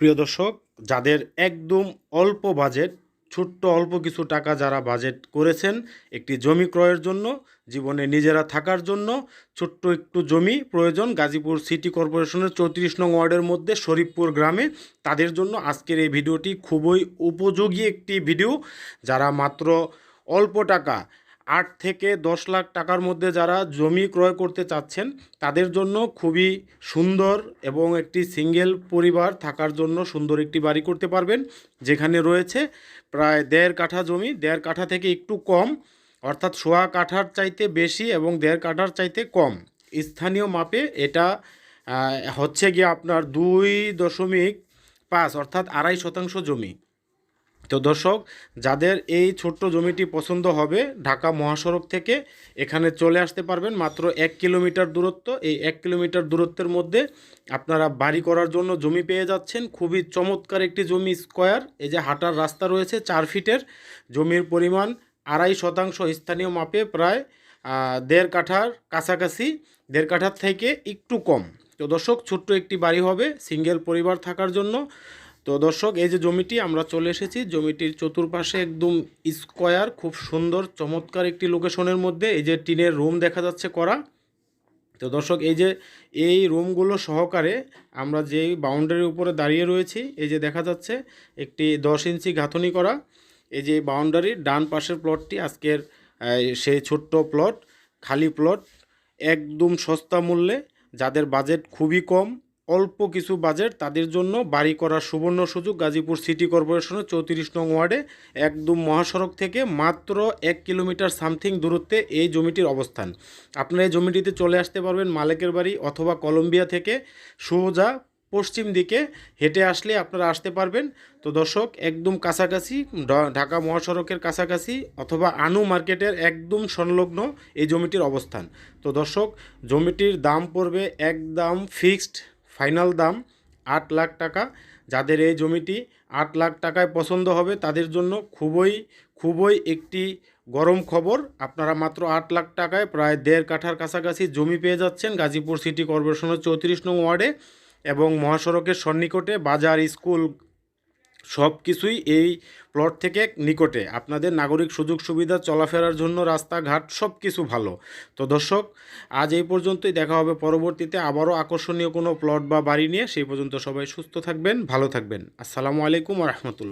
প্রিয় দর্শক, যাদের একদম অল্প বাজেট, ছোট্ট অল্প কিছু টাকা যারা বাজেট করেছেন, একটি জমি ক্রয়ের জন্য, জীবনে নিজেরা থাকার জন্য, ছোট্ট একটু জমি প্রয়োজন, গাজীপুর সিটি কর্পোরেশনের চৌত্রিশ নং ওয়ার্ডের মধ্যে শরীফপুর গ্রামে, তাদের জন্য আজকের এই ভিডিওটি খুবই উপযোগী একটি ভিডিও, যারা মাত্র অল্প টাকা আট থেকে দশ লাখ টাকার মধ্যে যারা জমি ক্রয় করতে চাচ্ছেন, তাদের জন্য খুবই সুন্দর এবং একটি সিঙ্গেল পরিবার থাকার জন্য সুন্দর একটি বাড়ি করতে পারবেন, যেখানে রয়েছে প্রায় দেড় কাঠা জমি। দেড় কাঠা থেকে একটু কম, অর্থাৎ সোয়া কাঠার চাইতে বেশি এবং দেড় কাঠার চাইতে কম। স্থানীয় মাপে এটা হচ্ছে গিয়ে আপনার দুই দশমিক পাঁচ, অর্থাৎ আড়াই শতাংশ জমি। তো দর্শক, যাদের এই ছোট্ট জমিটি পছন্দ হবে, ঢাকা মহাসড়ক থেকে এখানে চলে আসতে পারবেন মাত্র এক কিলোমিটার দূরত্ব। এই এক কিলোমিটার দূরত্বের মধ্যে আপনারা বাড়ি করার জন্য জমি পেয়ে যাচ্ছেন। খুবই চমৎকার একটি জমি স্কোয়ার। এই যে হাঁটার রাস্তা রয়েছে চার ফিটের। জমির পরিমাণ আড়াই শতাংশ স্থানীয় মাপে প্রায় দেড় কাঠার কাছাকাছি, দেড় কাঠার থেকে একটু কম। তো দর্শক, ছোট্ট একটি বাড়ি হবে, সিঙ্গেল পরিবার থাকার জন্য। তো দর্শক, এই যে জমিটি, আমরা চলে এসেছি। জমিটির চতুর্পাশে একদম স্কোয়ার, খুব সুন্দর, চমৎকার একটি লোকেশনের মধ্যে। এই যে টিনের রুম দেখা যাচ্ছে করা। তো দর্শক, এই যে এই রুমগুলো সহকারে আমরা যেই বাউন্ডারির উপরে দাঁড়িয়ে রয়েছি, এই যে দেখা যাচ্ছে একটি দশ ইঞ্চি গাঁথনি করা। এই যে বাউন্ডারির ডান পাশের প্লটটি আজকের সেই ছোট্ট প্লট, খালি প্লট, একদম সস্তা মূল্যে, যাদের বাজেট খুবই কম। অল্প কিছু বাজেট তাদের জন্য বাড়ি করার সুবর্ণ সুযোগ গাজীপুর সিটি কর্পোরেশনের চৌত্রিশ নং ওয়ার্ডে, একদম মহাসড়ক থেকে মাত্র এক কিলোমিটার সামথিং দূরত্বে এই জমিটির অবস্থান। আপনারা এই জমিটিতে চলে আসতে পারবেন মালিকের বাড়ি অথবা কলম্বিয়া থেকে সোজা পশ্চিম দিকে। হেঁটে আসলে আপনারা আসতে পারবেন। তো দর্শক, একদম কাছাকাছি ঢাকা মহাসড়কের কাছাকাছি অথবা আনু মার্কেটের একদম সংলগ্ন এই জমিটির অবস্থান। তো দর্শক, জমিটির দাম পড়বে একদম ফিক্সড ফাইনাল দাম আট লাখ টাকা। যাদের এই জমিটি আট লাখ টাকায় পছন্দ হবে, তাদের জন্য খুবই খুবই একটি গরম খবর। আপনারা মাত্র আট লাখ টাকায় প্রায় দেড় কাঠার কাছাকাছি জমি পেয়ে যাচ্ছেন গাজীপুর সিটি কর্পোরেশনের চৌত্রিশ নং ওয়ার্ডে এবং মহাসড়কের সন্নিকটে বাজার, স্কুল সব কিছুই এই প্লট থেকে নিকটে। আপনাদের নাগরিক সুযোগ সুবিধা, চলাফেরার জন্য রাস্তাঘাট সব কিছু ভালো। তো দর্শক, আজ এই পর্যন্তই দেখা হবে পরবর্তীতে আবারও আকর্ষণীয় কোনো প্লট বা বাড়ি নিয়ে। সেই পর্যন্ত সবাই সুস্থ থাকবেন, ভালো থাকবেন। আসসালামু আলাইকুম রহমতুল্লাহ।